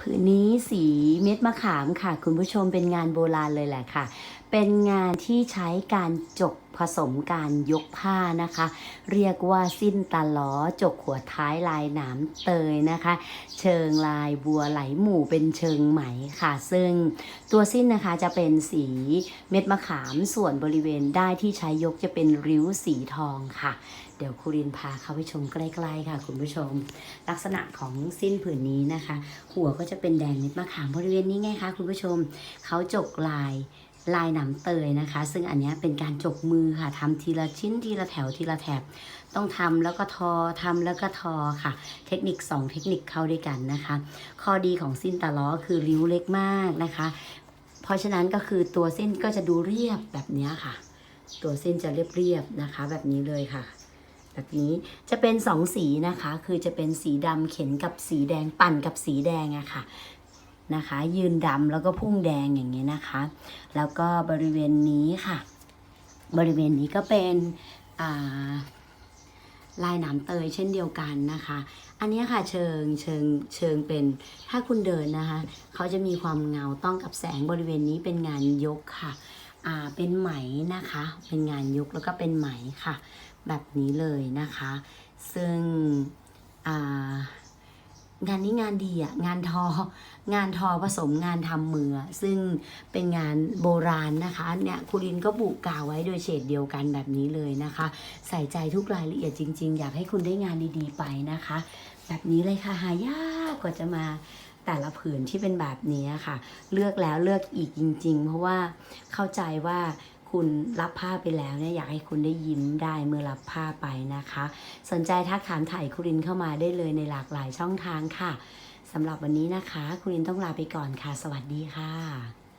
ผืนนี้สีเม็ดมะขามค่ะ คุณผู้ชมเป็นงานโบราณเลยแหละค่ะ เป็นงานที่ใช้การจกผสมการยกผ้านะคะ เรียกว่าสิ้นตาล้อจกหัวท้ายลายหนามเตยนะคะ เชิงลายบัวไหลหมู่เป็นเชิงไหมค่ะ ซึ่งตัวสิ้นนะคะจะเป็นสีเม็ดมะขามส่วนบริเวณได้ที่ใช้ยกจะเป็นริ้วสีทองค่ะ เดี๋ยวครูรินพาเข้าไปชมใกล้ๆค่ะ คุณผู้ชม ลักษณะของสิ้นผืนนี้นะคะ หัวก็จะเป็นแดงเม็ดมะขามบริเวณนี้ไงคะคุณผู้ชมเขาจกลาย ลายหนำเตยนะคะ ซึ่งอันนี้เป็นการจกมือค่ะทำทีละชิ้นทีละแถวทีละแถบ ต้องทำแล้วก็ทอทำแล้วก็ทอค่ะ เทคนิค 2 เทคนิคเข้าด้วยกันนะคะ ข้อดีของสิ้นตาล้อคือริ้วเล็กมากนะคะ เพราะฉะนั้นก็คือตัวเส้นก็จะดูเรียบแบบนี้ค่ะ ตัวเส้นจะเรียบๆนะคะ แบบนี้เลยค่ะแบบนี้จะเป็นสองสีนะคะ คือจะเป็นสีดำเข็นกับสีแดงปั่นกับสีแดงอะค่ะ นะคะ ยืนดำแล้วก็พุ่งแดงอย่างเงี้ยนะคะ แล้วก็บริเวณนี้ค่ะ บริเวณนี้ก็เป็นาลายหนามเตยเช่นเดียวกันนะคะ อันนี้ค่ะเชิงเชิงเชิงเป็นถ้าคุณเดินนะคะ เขาจะมีความเงาต้องกับแสงบริเวณนี้เป็นงานยกค่ะอ่าเป็นไหมนะคะ เป็นงานยกแล้วก็เป็นไหมค่ะ แบบนี้เลยนะคะ ซึ่งอ่า งานนี้งานดีอะงานทอ งานทอผสมงานทำมือ ซึ่งเป็นงานโบราณนะคะเนี่ยคุรินก็บุกกาวไว้โดยเฉดเดียวกันแบบนี้เลยนะคะ ใส่ใจทุกรายละเอียดจริง ๆ อยากให้คุณได้งานดีๆไปนะคะ แบบนี้เลยค่ะหายากกว่าจะมาแต่ละผืนที่เป็นแบบนี้ค่ะ เลือกแล้วเลือกอีกจริง ๆ เพราะว่าเข้าใจว่า คุณรับผ้าไปแล้วเนี่ยอยากให้คุณได้ยิ้มได้เมื่อรับผ้าไปนะคะ สนใจทักถามถ่ายคุรินเข้ามาได้เลยในหลากหลายช่องทางค่ะสำหรับวันนี้นะคะคุรินต้องลาไปก่อนค่ะ สวัสดีค่ะ